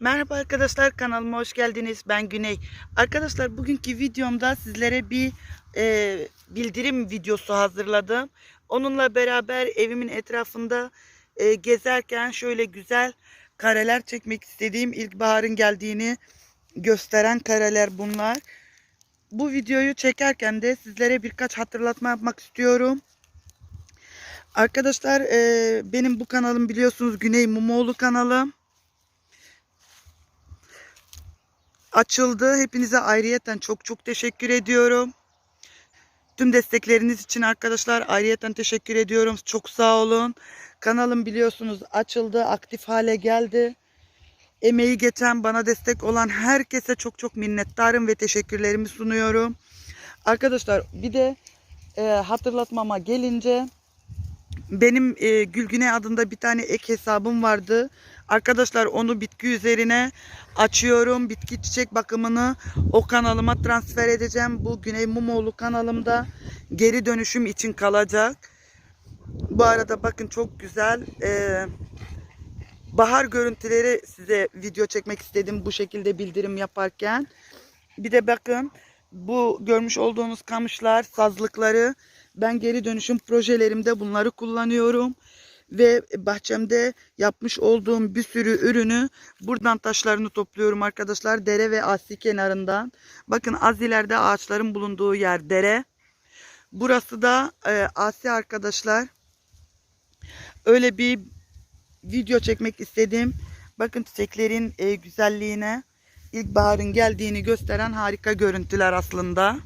Merhaba arkadaşlar kanalıma hoş geldiniz. Ben Güney. Arkadaşlar bugünkü videomda sizlere bir e, bildirim videosu hazırladım. Onunla beraber evimin etrafında e, gezerken şöyle güzel kareler çekmek istediğim ilkbaharın geldiğini gösteren kareler bunlar. Bu videoyu çekerken de sizlere birkaç hatırlatma yapmak istiyorum. Arkadaşlar e, benim bu kanalım biliyorsunuz Güney Mumoğlu kanalım. Açıldı. Hepinize ayrıyeten çok çok teşekkür ediyorum. Tüm destekleriniz için arkadaşlar ayrıyeten teşekkür ediyorum. Çok sağ olun. Kanalım biliyorsunuz açıldı, aktif hale geldi. Emeği geçen bana destek olan herkese çok çok minnettarım ve teşekkürlerimi sunuyorum. Arkadaşlar bir de e, hatırlatmama gelince benim e, Gülgüne adında bir tane ek hesabım vardı. Arkadaşlar onu bitki üzerine açıyorum. Bitki çiçek bakımını o kanalıma transfer edeceğim. Bu Güney Mumoğlu kanalımda geri dönüşüm için kalacak. Bu arada bakın çok güzel e, bahar görüntüleri size video çekmek istedim bu şekilde bildirim yaparken. Bir de bakın bu görmüş olduğunuz kamışlar, sazlıkları ben geri dönüşüm projelerimde bunları kullanıyorum. Ve bahçemde yapmış olduğum bir sürü ürünü buradan taşlarını topluyorum arkadaşlar. Dere ve asi kenarından. Bakın az ileride ağaçların bulunduğu yer dere. Burası da e, asi arkadaşlar. Öyle bir video çekmek istedim. Bakın çiçeklerin e, güzelliğine ilkbaharın geldiğini gösteren harika görüntüler aslında.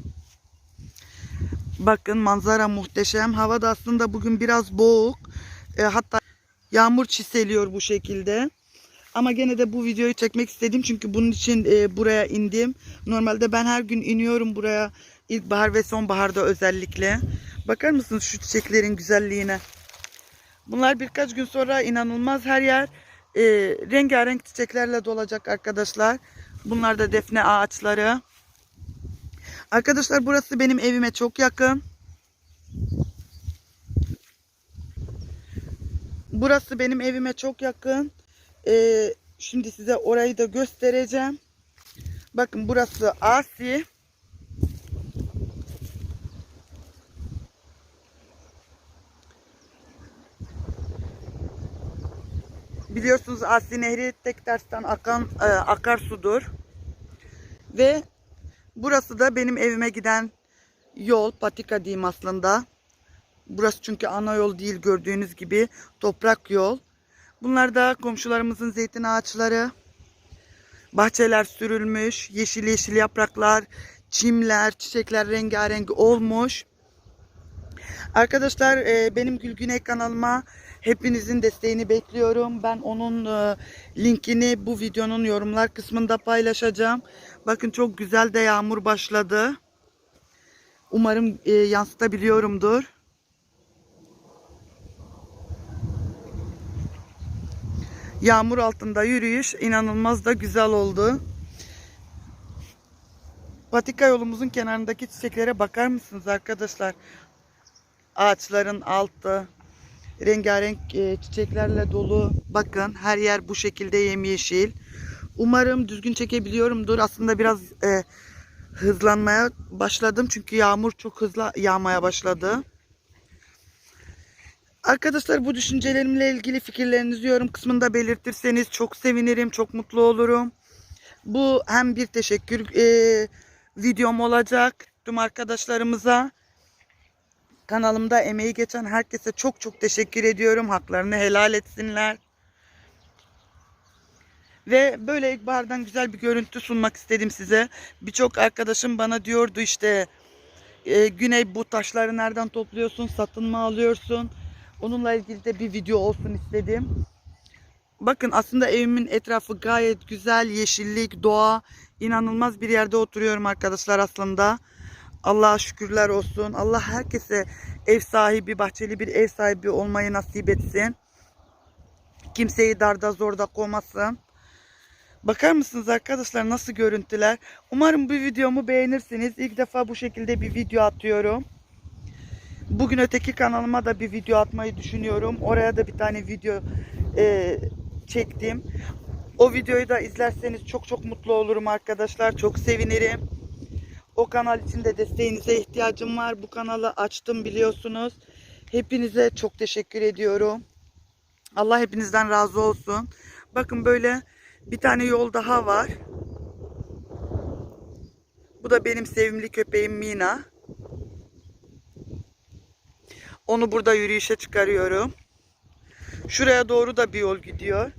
Bakın manzara muhteşem. Hava da aslında bugün biraz boğuk. E, hatta yağmur çiseliyor bu şekilde. Ama gene de bu videoyu çekmek istedim çünkü bunun için e, buraya indim. Normalde ben her gün iniyorum buraya ilkbahar ve sonbaharda özellikle. Bakar mısınız şu çiçeklerin güzelliğine? Bunlar birkaç gün sonra inanılmaz her yer e, rengarenk çiçeklerle dolacak arkadaşlar. Bunlar da defne ağaçları. Arkadaşlar burası benim evime çok yakın. Burası benim evime çok yakın. Ee, şimdi size orayı da göstereceğim. Bakın burası Asi. Biliyorsunuz Asi Nehri Tektaş'tan akan e, akarsudur. Ve burası da benim evime giden yol, patika diyeyim aslında. Burası çünkü ana yol değil gördüğünüz gibi toprak yol. Bunlar da komşularımızın zeytin ağaçları. Bahçeler sürülmüş, yeşil yeşil yapraklar, çimler, çiçekler rengarenk olmuş. Arkadaşlar e, benim Gülgüney kanalıma hepinizin desteğini bekliyorum. Ben onun e, linkini bu videonun yorumlar kısmında paylaşacağım. Bakın çok güzel de yağmur başladı. Umarım e, yansıtabiliyorumdur. Yağmur altında yürüyüş inanılmaz da güzel oldu. Patika yolumuzun kenarındaki çiçeklere bakar mısınız arkadaşlar? Ağaçların altı rengarenk e, çiçeklerle dolu. Bakın her yer bu şekilde yemyeşil. Umarım düzgün çekebiliyorumdur. Aslında biraz e, hızlanmaya başladım çünkü yağmur çok hızlı yağmaya başladı. Arkadaşlar bu düşüncelerimle ilgili fikirlerinizi yorum kısmında belirtirseniz çok sevinirim, çok mutlu olurum. Bu hem bir teşekkür e, videom olacak tüm arkadaşlarımıza. Kanalımda emeği geçen herkese çok çok teşekkür ediyorum. Haklarını helal etsinler. Ve böyle ilkbahardan güzel bir görüntü sunmak istedim size. Birçok arkadaşım bana diyordu işte e, Güney bu taşları nereden topluyorsun, satın mı alıyorsun? Onunla ilgili de bir video olsun istedim. Bakın aslında evimin etrafı gayet güzel, yeşillik, doğa. inanılmaz bir yerde oturuyorum arkadaşlar aslında. Allah'a şükürler olsun. Allah herkese ev sahibi, bahçeli bir ev sahibi olmayı nasip etsin. Kimseyi darda zorda koymasın. Bakar mısınız arkadaşlar nasıl görüntüler? Umarım bu videomu beğenirsiniz. İlk defa bu şekilde bir video atıyorum. Bugün öteki kanalıma da bir video atmayı düşünüyorum. Oraya da bir tane video e, çektim. O videoyu da izlerseniz çok çok mutlu olurum arkadaşlar. Çok sevinirim. O kanal için de desteğinize ihtiyacım var. Bu kanalı açtım biliyorsunuz. Hepinize çok teşekkür ediyorum. Allah hepinizden razı olsun. Bakın böyle bir tane yol daha var. Bu da benim sevimli köpeğim Mina. Onu burada yürüyüşe çıkarıyorum. Şuraya doğru da bir yol gidiyor.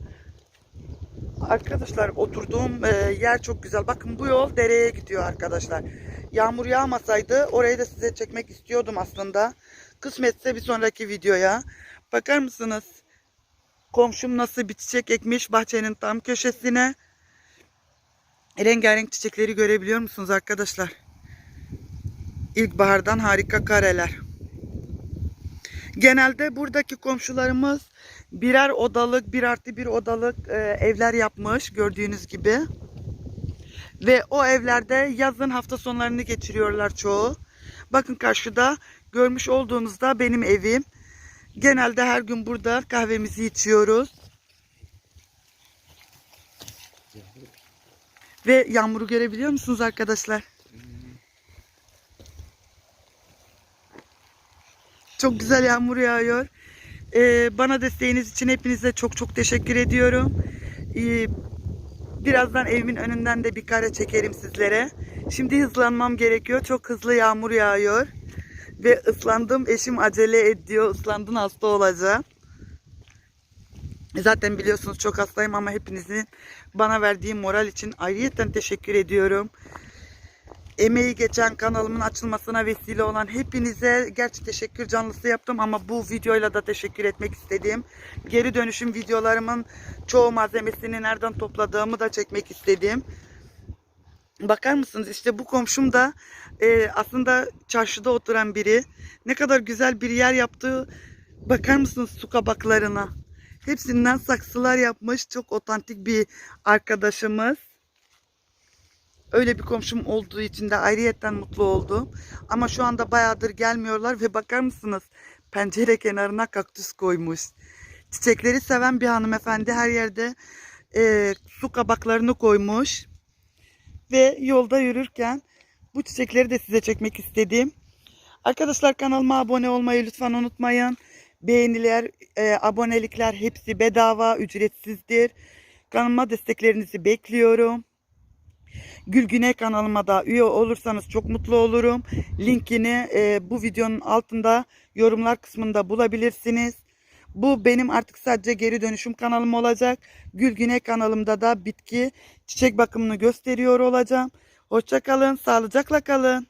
Arkadaşlar oturduğum e, yer çok güzel. Bakın bu yol dereye gidiyor arkadaşlar. Yağmur yağmasaydı orayı da size çekmek istiyordum aslında. Kısmetse bir sonraki videoya. Bakar mısınız? Komşum nasıl bir çiçek ekmiş bahçenin tam köşesine. Rengarenk çiçekleri görebiliyor musunuz arkadaşlar? İlkbahardan harika kareler. Genelde buradaki komşularımız birer odalık, bir artı bir odalık e, evler yapmış gördüğünüz gibi. Ve o evlerde yazın hafta sonlarını geçiriyorlar çoğu. Bakın karşıda görmüş olduğunuzda benim evim. Genelde her gün burada kahvemizi içiyoruz. Ve yağmuru görebiliyor musunuz arkadaşlar? Çok güzel yağmur yağıyor. Ee, bana desteğiniz için hepinize çok çok teşekkür ediyorum. Ee, birazdan evimin önünden de bir kare çekerim sizlere. Şimdi hızlanmam gerekiyor. Çok hızlı yağmur yağıyor. Ve ıslandım. Eşim acele ediyor. Islandın hasta olacağım. Zaten biliyorsunuz çok hastayım ama hepinizin bana verdiği moral için ayrıyeten teşekkür ediyorum. Emeği geçen kanalımın açılmasına vesile olan hepinize gerçi teşekkür canlısı yaptım ama bu videoyla da teşekkür etmek istedim. Geri dönüşüm videolarımın çoğu malzemesini nereden topladığımı da çekmek istedim. Bakar mısınız işte bu komşum da e, aslında çarşıda oturan biri. Ne kadar güzel bir yer yaptığı bakar mısınız su kabaklarına. Hepsinden saksılar yapmış. Çok otantik bir arkadaşımız. Öyle bir komşum olduğu için de ayrıyetten mutlu oldum. Ama şu anda bayağıdır gelmiyorlar ve bakar mısınız? Pencere kenarına kaktüs koymuş. Çiçekleri seven bir hanımefendi her yerde e, su kabaklarını koymuş. Ve yolda yürürken bu çiçekleri de size çekmek istedim. Arkadaşlar kanalıma abone olmayı lütfen unutmayın. Beğeniler, e, abonelikler hepsi bedava, ücretsizdir. Kanalıma desteklerinizi bekliyorum. Gülgüne kanalıma da üye olursanız çok mutlu olurum. Linkini e, bu videonun altında yorumlar kısmında bulabilirsiniz. Bu benim artık sadece geri dönüşüm kanalım olacak. Gülgüne kanalımda da bitki çiçek bakımını gösteriyor olacağım. Hoşça kalın, sağlıcakla kalın.